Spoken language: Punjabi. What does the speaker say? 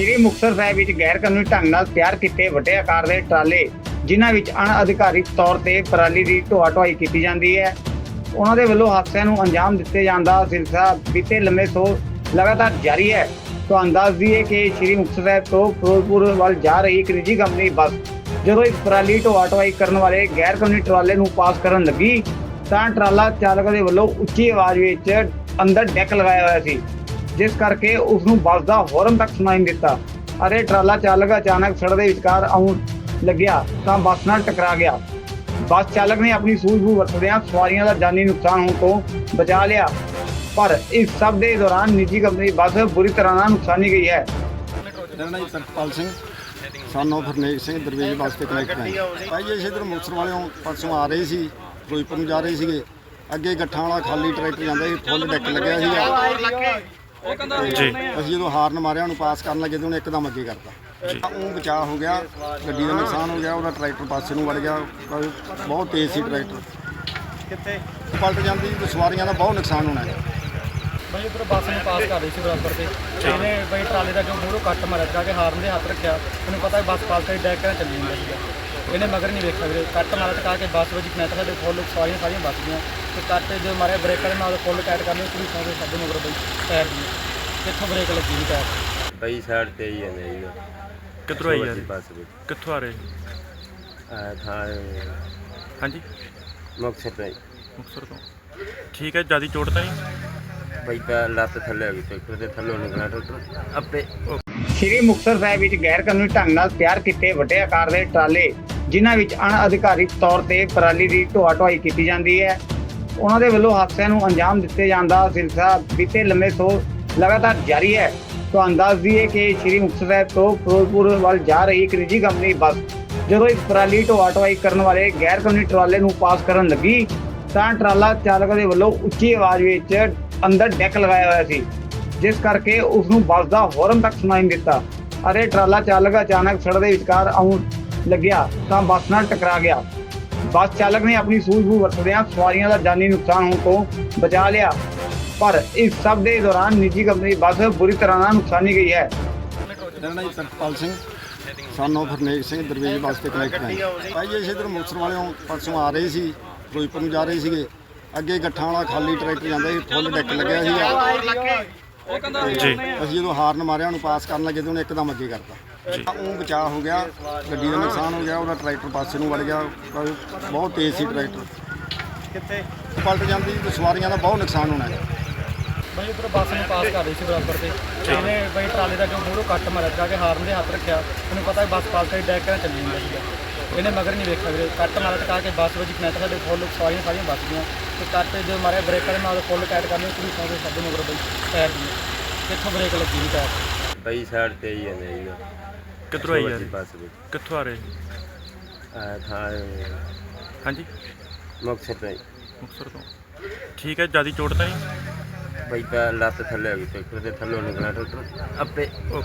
ਸ਼੍ਰੀ ਮੁਕਤਸਰ ਸਾਹਿਬ ਵਿੱਚ ਗੈਰ ਕਾਨੂੰਨੀ ਢੰਗ ਨਾਲ ਤਿਆਰ ਕੀਤੇ ਵੱਡੇ ਆਕਾਰ ਦੇ ਟਰਾਲੇ, ਜਿਨ੍ਹਾਂ ਵਿੱਚ ਅਣਅਧਿਕਾਰਿਤ ਤੌਰ ਤੇ ਪਰਾਲੀ ਦੀ ਢੋਆ ਢੁਆਈ ਕੀਤੀ ਜਾਂਦੀ ਹੈ। ਉਹਨਾਂ ਦੇ ਵੱਲੋਂ ਹਾਦਸਿਆਂ ਨੂੰ ਅੰਜਾਮ ਦਿੱਤੇ ਜਾਣ ਦਾ ਸਿਲਸਿਲਾ ਬੀਤੇ ਲੰਮੇ ਤੋਂ ਲਗਾਤਾਰ ਜਾਰੀ ਹੈ। ਤੁਹਾਨੂੰ ਦੱਸ ਦਈਏ ਕਿ ਸ਼੍ਰੀ ਮੁਕਤਸਰ ਸਾਹਿਬ ਤੋਂ ਫਿਰੋਜ਼ਪੁਰ ਵੱਲ ਜਾ ਰਹੀ ਇੱਕ ਨਿੱਜੀ ਕੰਪਨੀ ਬੱਸ, ਜਦੋਂ ਇੱਕ ਪਰਾਲੀ ਢੋਆ ਢੁਆਈ ਕਰਨ ਵਾਲੇ ਗੈਰ ਕਾਨੂੰਨੀ ਟਰਾਲੇ ਨੂੰ ਪਾਸ ਕਰਨ ਲੱਗੀ, ਤਾਂ ਟਰਾਲਾ ਚਾਲਕ ਦੇ ਵੱਲੋਂ ਉੱਚੀ ਆਵਾਜ਼ ਵਿੱਚ ਅੰਦਰ ਡੈਕ ਲਗਾਇਆ ਹੋਇਆ ਸੀ। ਜਿਸ ਕਰਕੇ ਉਸ ਨੂੰ ਬੱਸ ਦਾ ਹੌਰਨ ਤੱਕ ਸੁਣਾਈ ਨਹੀਂ ਦਿੱਤਾ। ਅਤੇ ਟਰਾਲਾ ਚਾਲਕ ਅਚਾਨਕ ਸੜਕ ਦੇ ਵਿਚਕਾਰ ਆਉਣ ਲੱਗਿਆ ਤਾਂ ਬੱਸ ਨਾਲ ਟਕਰਾ ਗਿਆ। ਬੱਸ ਚਾਲਕ ਨੇ ਆਪਣੀ ਸੂਝ-ਬੂਝ ਵਰਤਦਿਆਂ ਸਵਾਰੀਆਂ ਦਾ ਜਾਨੀ ਨੁਕਸਾਨ ਹੋਣ ਤੋਂ ਬਚਾ ਲਿਆ। ਪਰ ਇਸ ਸਭ ਦੇ ਦੌਰਾਨ ਨਿੱਜੀ ਕੰਪਨੀ ਬੱਸ ਬੁਰੀ ਤਰ੍ਹਾਂ ਨਾਲ ਨੁਕਸਾਨੀ ਗਈ ਹੈ। ਮੇਰਾ ਨਾਮ ਜੀ ਸਰਪਾਲ ਸਿੰਘ। ਸਾਨੂੰ ਫਰਨੇਕ ਸਿੰਘ ਦਰਵੇਜ ਬੱਸ ਤੇ ਕਨੈਕਟ ਹੈ। ਭਾਈ ਜੀ, ਅਸੀਂ ਇੱਧਰ ਵਾਲਿਓਂ ਪਰਸੋਂ ਆ ਰਹੇ ਸੀ, ਫਿਰੋਜ਼ਪੁਰ ਨੂੰ ਜਾ ਰਹੇ ਸੀਗੇ। ਅੱਗੇ ਗੱਠਾਂ ਵਾਲਾ ਖਾਲੀ ਟਰੈਕਰ ਜਾਂਦਾ ਸੀ, ਫੁੱਲ ਡੈਕ ਲੱਗਿਆ ਸੀਗਾ। ਜੀ। ਅਸੀਂ ਜਦੋਂ ਹਾਰਨ ਮਾਰਿਆ ਉਹਨੂੰ ਪਾਸ ਕਰਨ ਲੱਗੇ ਤੇ ਉਹਨੇ ਇੱਕਦਮ ਅੱਗੇ ਕਰਤਾ। ਉਹ ਬਚਾਅ ਹੋ ਗਿਆ ਗੱਡੀ ਦਾ ਨੁਕਸਾਨ ਹੋ ਗਿਆ ਉਹਦਾ ਟਰੈਕਟਰ ਪਾਸੇ ਨੂੰ ਵੜ ਗਿਆ ਬਹੁਤ ਤੇਜ਼ ਸੀ ਟਰੈਕਟਰ। ਕਿੱਥੇ? ਪਲਟ ਜਾਂਦੀ ਤੇ ਸਵਾਰੀਆਂ ਦਾ ਬਹੁਤ ਨੁਕਸਾਨ ਹੋਣਾ ਹੈ। ਬਈ ਉਧਰ ਬੱਸ ਨੂੰ ਪਾਸ ਕਰ ਰਹੀ ਸੀ ਬਰਾਬਰ ਤੇ ਇਹਨੇ ਬਈ ਟਰਾਲੇ ਦਾ ਜੋ ਮੂਹਰੋਂ ਕੱਟ ਮਾਰਿਆ ਜਾ ਕੇ ਹਾਰਨ ਦੇ ਹੱਥ ਰੱਖਿਆ। ਉਹਨੂੰ ਪਤਾ ਹੈ ਬੱਸ ਪਾਸ ਕਰੀ ਡੈਕ ਨਾਲ ਚੱਲੀ ਜਾਂਦਾ ਸੀਗਾ। ਇਹਨੇ ਮਗਰ ਨਹੀਂ ਵੇਖਿਆ ਵੀਰੇ। ਕੱਟ ਮਾਰਿਆ ਤੇ ਕਹਾ ਕੇ ਬੱਸ ਵਿੱਚ ਕਨੈਕਟ ਸਾਡੇ ਫੁੱਲ ਸਵਾਰੀਆਂ ਸਾਰੀਆਂ ਬਚ ਗਈਆਂ ਤੇ ਕੱਟ ਜੋ ਮਾਰਿਆ ਬ੍ਰੇਕਾਂ ਦੇ ਨਾਲ ਫੁੱਲ ਟਾਈਟ ਕਰਨੀ ਪੂਰੀ ਸਾਰੇ ਸਾਡੇ ਮਗਰ ਬਈ ਟਾਇਰ ਦੀ। ਕਿੱਥੋਂ ਬ੍ਰੇਕ ਲੱਗੀ ਨਹੀਂ ਟਾਇਰ ਬਈ ਸਾਈਡ ਤੇ ਹੀ ਹੈ ਨਹੀਂ ਕਿੱਧਰੋਂ ਆਈ ਯਾਰ ਬੱਸ ਵਿੱਚ। ਕਿੱਥੋਂ ਆ ਰਹੇ? ਆ ਥਾਂ ਹਾਂਜੀ। ਮੁਕਤਸਰ ਤੋਂ ਹੀ। ਮੁਕਤਸਰ ਤੋਂ। ਠੀਕ ਹੈ ਜਿਆਦੀ ਚੋਟ ਤਾਂ ਨਹੀਂ? ਬਈ ਤਾਂ ਲੱਤ ਥੱਲੇ ਆ ਗਈ ਟਰੈਕਟਰ ਦੇ ਥੱਲੋਂ ਨਿਕਲਿਆ ਟਰੈਕਟਰ ਆਪੇ ਸ਼੍ਰੀ ਮੁਕਤਸਰ ਸਾਹਿਬ ਵਿੱਚ ਗੈਰ ਕਾਨੂੰਨੀ ਢੰਗ ਨਾਲ ਤਿਆਰ ਕੀਤੇ ਵੱਡੇ ਆਕਾਰ ਦੇ ਟਰਾਲੇ, ਜਿਨ੍ਹਾਂ ਵਿੱਚ ਅਣਅਧਿਕਾਰਿਤ ਤੌਰ ਤੇ ਪਰਾਲੀ ਦੀ ਢੋਆ ਢੁਆਈ ਕੀਤੀ ਜਾਂਦੀ ਹੈ। ਉਹਨਾਂ ਦੇ ਵੱਲੋਂ ਹਾਦਸਿਆਂ ਨੂੰ ਅੰਜਾਮ ਦਿੱਤੇ ਜਾਣ ਸਿਲਸਿਲਾ ਬੀਤੇ ਲੰਮੇ ਤੋਂ ਲਗਾਤਾਰ ਜਾਰੀ ਹੈ। ਤੁਹਾਨੂੰ ਦੱਸ ਹੈ ਕਿ ਸ਼੍ਰੀ ਮੁਕਤਸਰ ਸਾਹਿਬ ਤੋਂ ਫਿਰੋਜ਼ਪੁਰ ਵੱਲ ਜਾ ਰਹੀ ਇੱਕ ਨਿੱਜੀ ਕੰਪਨੀ ਬੱਸ, ਜਦੋਂ ਇੱਕ ਪਰਾਲੀ ਢੋਆ ਢੁਆਈ ਕਰਨ ਵਾਲੇ ਗੈਰ ਕਾਨੂੰਨੀ ਟਰਾਲੇ ਨੂੰ ਪਾਸ ਕਰਨ ਲੱਗੀ, ਤਾਂ ਟਰਾਲਾ ਚਾਲਕ ਦੇ ਵੱਲੋਂ ਉੱਚੀ ਆਵਾਜ਼ ਵਿੱਚ ਅੰਦਰ ਡੈਕ ਲਗਾਇਆ ਹੋਇਆ ਸੀ। ਜਿਸ ਕਰਕੇ ਉਸ ਨੂੰ ਬੱਸ ਦਾ ਹੌਰਨ ਤੱਕ ਸੁਣਾਈ ਨਹੀਂ ਦਿੱਤਾ। ਅਤੇ ਟਰਾਲਾ ਚਾਲਕ ਅਚਾਨਕ ਸੜਕ ਦੇ ਵਿਚਕਾਰ ਆਉਣ ਲੱਗਿਆ ਤਾਂ ਬੱਸ ਨਾਲ ਟਕਰਾ ਗਿਆ। ਬੱਸ ਚਾਲਕ ਨੇ ਆਪਣੀ ਸੂਝ-ਬੂਝ ਵਰਤਦਿਆਂ ਸਵਾਰੀਆਂ ਦਾ ਜਾਨੀ ਨੁਕਸਾਨ ਹੋਣ ਤੋਂ ਬਚਾ ਲਿਆ। ਪਰ ਇਸ ਸਭ ਦੇ ਦੌਰਾਨ ਨਿੱਜੀ ਕੰਪਨੀ ਬੱਸ ਬੁਰੀ ਤਰ੍ਹਾਂ ਨਾਲ ਨੁਕਸਾਨੀ ਗਈ ਹੈ। ਮੇਰਾ ਜੀ ਸਰਪਾਲ ਸਿੰਘ। ਸਾਨੂੰ ਫਰਨੇਕ ਸਿੰਘ ਦਰਵੇਜ ਬੱਸ ਤੇ ਕਨੈਕਟ ਹੈ। ਭਾਈ, ਅਸੀਂ ਇੱਧਰ ਮੁਕਤਸਰ ਵਾਲਿਓਂ ਪਰਸੋਂ ਆ ਰਹੇ ਸੀ ਫਿਰੋਜ਼ਪੁਰ ਨੂੰ ਜਾ ਰਹੇ ਸੀਗੇ। ਅੱਗੇ ਗੱਠਾਂ ਵਾਲਾ ਖਾਲੀ ਟਰੈਕਰ ਜਾਂਦਾ ਸੀ ਫੁੱਲ ਡੈਕ ਲੱਗਿਆ ਸੀਗਾ। ਜੀ। ਅਸੀਂ ਜਦੋਂ ਹਾਰਨ ਮਾਰਿਆ ਉਹਨੂੰ ਪਾਸ ਕਰਨ ਲੱਗੇ ਤੇ ਉਹਨੇ ਇੱਕਦਮ ਅੱਗੇ ਕਰਤਾ। ਉਹ ਬਚਾਅ ਹੋ ਗਿਆ ਗੱਡੀ ਦਾ ਨੁਕਸਾਨ ਹੋ ਗਿਆ ਉਹਦਾ ਟਰੈਕਟਰ ਪਾਸੇ ਨੂੰ ਵੜ ਗਿਆ ਬਹੁਤ ਤੇਜ਼ ਸੀ ਟਰੈਕਟਰ। ਕਿੱਥੇ? ਪਲਟ ਜਾਂਦੀ ਤੇ ਸਵਾਰੀਆਂ ਦਾ ਬਹੁਤ ਨੁਕਸਾਨ ਹੋਣਾ ਹੈ। ਬਈ ਉਧਰ ਬੱਸ ਨੂੰ ਪਾਸ ਕਰ ਰਹੀ ਸੀ ਬਰਾਬਰ ਤੇ। ਇਹਨੇ ਬਈ ਟਰਾਲੇ ਦਾ ਜੋ ਮੂਹਰੋਂ ਕੱਟ ਮਾਰਿਆ ਜਾ ਕੇ ਹਾਰਨ ਦੇ ਹੱਥ ਰੱਖਿਆ। ਉਹਨੂੰ ਪਤਾ ਹੈ ਬੱਸ ਪਾਸ ਡੈਕ ਨਾਲ ਚੱਲੀ ਜਾਂਦਾ ਸੀਗਾ ਇਹਨੇ ਮਗਰ ਨਹੀਂ ਵੇਖਿਆ ਵੀਰੇ। ਕੱਟ ਤੇ ਕਹਾ ਕੇ ਬੱਸ ਵਿੱਚ ਕਨੈਕਟ ਸਾਡੇ ਫੁੱਲ ਸਵਾਰੀਆਂ ਸਾਰੀਆਂ ਬਚ ਗਈਆਂ ਤੇ ਕੱਟ ਜੋ ਮਾਰਿਆ ਬ੍ਰੇਕਾਂ ਦੇ ਨਾਲ ਫੁੱਲ ਟਾਈਟ ਕਰਨੀ ਪੂਰੀ ਸਾਰੇ ਸਾਡੇ ਮਗਰ ਬਈ ਟਾਇਰ ਦੀ। ਕਿੱਥੋਂ ਬ੍ਰੇਕ ਲੱਗੀ ਟਾਇਰ ਬਈ ਸਾਈਡ ਤੇ ਹੀ ਹੈ ਨਹੀਂ ਕਿੱਧਰੋਂ ਆਈ ਯਾਰ ਬੱਸ ਵਿੱਚ। ਕਿੱਥੋਂ ਆ ਰਹੇ ਆ ਥਾਂ ਹਾਂਜੀ? ਮੁਕਤਸਰ ਤੋਂ ਹੀ। ਮੁਕਤਸਰ ਤੋਂ। ਠੀਕ ਹੈ ਜਿਆਦੀ ਚੋਟ ਤਾਂ ਨਹੀਂ? ਬਈ ਤਾਂ ਲੱਤ ਥੱਲੇ ਆ ਗਈ ਟਰੈਕਟਰ ਦੇ ਥੱਲੋਂ ਨਿਕਲਿਆ ਟਰੈਕਟਰ ਆਪੇ।